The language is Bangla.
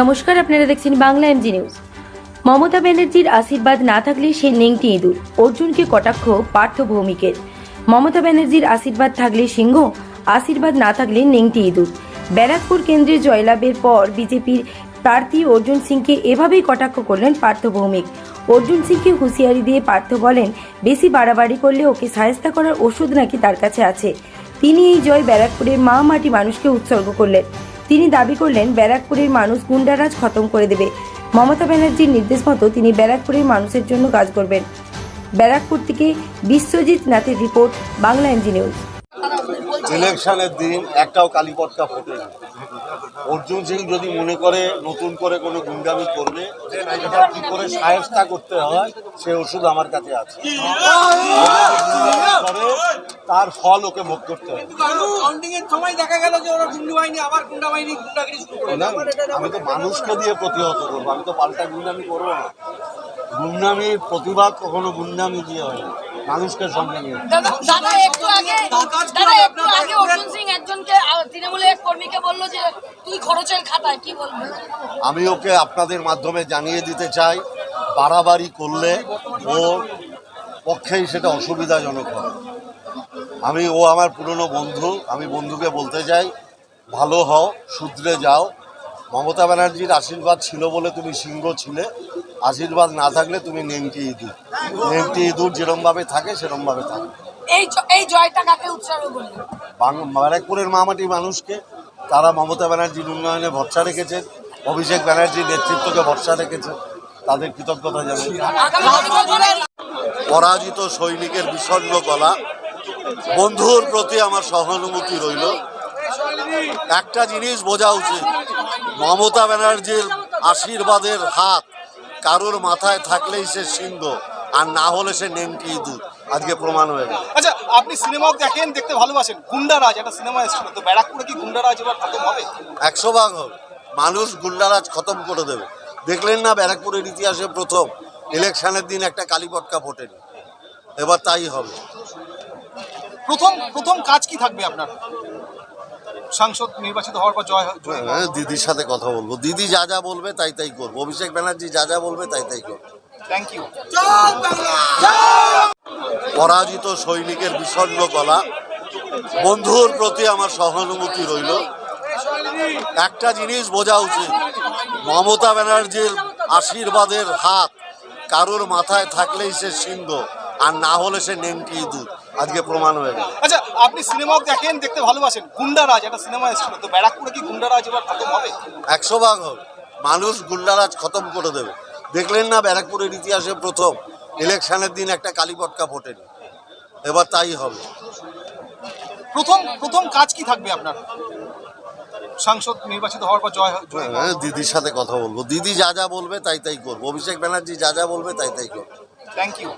নমস্কার, আপনারা দেখছেন বাংলা এমজি নিউজ মমতা ব্যানার্জির আশীর্বাদ না থাকলে সে নেংটি ইঁদুর, অর্জুনকে কটাক্ষ পার্থ ভৌমিকের। মমতা ব্যানার্জির আশীর্বাদ থাকলে সিংহ, আশীর্বাদ না থাকলে নেংটি ইঁদুর। ব্যারাকপুর কেন্দ্রে জয়লাভের পর বিজেপির প্রার্থী অর্জুন সিংকে এভাবেই কটাক্ষ করলেন পার্থ ভৌমিক। অর্জুন সিংকে হুঁশিয়ারি দিয়ে পার্থ বলেন, বেশি বাড়াবাড়ি করলে ওকে সাহেস্তা করার ওষুধ নাকি তার কাছে আছে। তিনি এই জয় ব্যারাকপুরের মা মাটি মানুষকে উৎসর্গ করলেন। তিনি দাবি করলেন, ব্যারাকপুরের মানুষ গুন্ডারাজ খতম করে দেবে। মমতা ব্যানার্জির নির্দেশ মতো তিনি ব্যারাকপুরের মানুষের জন্য কাজ করবেন। ব্যারাকপুর থেকে বিশ্বজিৎ নাথের রিপোর্ট, বাংলা এনজি নিউজ। ইলেকশনের দিন একটাও কালীপটকা ফোটেনি। অর্জুন সিং যদি মনে করে নতুন করে কোনো গুন্ডামি করবে এটা কি করে সাহেস্তা করতে হয় সে ওষুধ আমার কাছে আছে। তার ফল ওকে ভোগ করতে হবে। কাউন্টিং এর সময় দেখা গেল যে ওরা গুন্ডু বাহিনী আবার গুন্ডা বাহিনী গুন্ডাগিরি শুরু করে না, আমি তো মানুষকে দিয়ে প্রতিহত করব আমি তো পাল্টা গুন্ডামি করব না। গুন্ডামির প্রতিবাদ কখনো গুন্ডামি দিয়ে হয় না। মানুষকে সঙ্গে নিয়ে। দাদা দাদা একটু আগে দাদা একটু আগে অর্জুন সিং একজনকে আহ, তৃণমূলের এক কর্মীকে বলল যে তুই খরচের খাতায় কি বলব? আমি ওকে আপনাদের মাধ্যমে জানিয়ে দিতে চাই বাড়াবাড়ি করলে ওর পক্ষেই সেটা অসুবিধাজনক হবে আমি ও আমার পুরনো বন্ধু আমি বন্ধুকে বলতে চাই ভালো হও শুধরে যাও। মমতা ব্যানার্জির আশীর্বাদ ছিল বলে তুমি সিংহ ছিলে আশীর্বাদ না থাকলে তুমি নেমটি ইঁদুর। নেমটি ইঁদুর যেরমভাবে থাকে সেরমভাবে থাকে এই জয়টা কাকে উৎসর্গ করলেন ব্যারাকপুরের মামাটি মানুষকে তারা মমতা ব্যানার্জির উন্নয়নে ভরসা রেখেছেন, অভিষেক ব্যানার্জির নেতৃত্বকে ভরসা রেখেছেন, তাদের কৃতজ্ঞতা নির্বাচনে পরাজিত সৈনিকের বিষণ্ণ গলা, বন্ধুর প্রতি আমার সহানুভূতি রইল। একটা জিনিস বোঝা উচিত, মমতা ব্যানার্জির আশীর্বাদের হাত কারোর মাথায় থাকলেই সে সিংহ। আর না হলে সে নেংটি ইঁদুর। আজকে প্রমাণ হয়ে গেল। আচ্ছা আপনি সিনেমাও দেখেন দেখতে ভালোবাসেন। গুন্ডারাজ একটা সিনেমা এসেছিল। তো ব্যারাকপুরে কি গুন্ডারাজ এবার খতম হবে? একশো ভাগ হবে মানুষ গুন্ডারাজ খতম করে দেবে। দেখলেন না ব্যারাকপুরের ইতিহাসে প্রথম? ইলেকশনের দিন একটা কালীপটকা ফোটেনি। এবার তাই হবে। প্রথম প্রথম কাজ কি থাকবে আপনার? সাংসদ নির্বাচিত হওয়ার পর জয় জয় হ্যাঁ, দিদির সাথে কথা বলব। দিদি যা যা বলবে তাই তাই করব। অভিষেক ব্যানার্জি যা যা বলবে তাই তাই করব। থ্যাংক ইউ পরাজিত সৈনিকের বিষণ্ণ গলা। বন্ধুর প্রতি আমার সহানুভূতি রইল। একটা জিনিস বোঝা উচিত মমতা ব্যানার্জির আশীর্বাদের হাত কারোর মাথায় থাকলেই সে সিংহ আর না হলে সে নেংটি ইঁদুর। আজকে প্রমাণ হয়ে গেল। আচ্ছা আপনি সিনেমাও দেখেন দেখতে ভালোবাসেন। গুন্ডারাজ একটা সিনেমা এসেছিল তো ব্যারাকপুরে কি গুন্ডারাজ এবার খতম হবে? একশো ভাগ হবে। মানুষ গুন্ডারাজ খতম করে দেবে। দেখলেন না ব্যারাকপুরের ইতিহাসে প্রথম। ইলেকশনের দিন একটা কালীপটকা ফোটেনি। এবার তাই হবে। প্রথম প্রথম কাজ কি থাকবে আপনার? সাংসদ নির্বাচিত হওয়ার পর জয় জয় হ্যাঁ, দিদির সাথে কথা বলব। দিদি যা যা বলবে তাই তাই করব। অভিষেক ব্যানার্জি যা যা বলবে তাই তাই করব। Thank you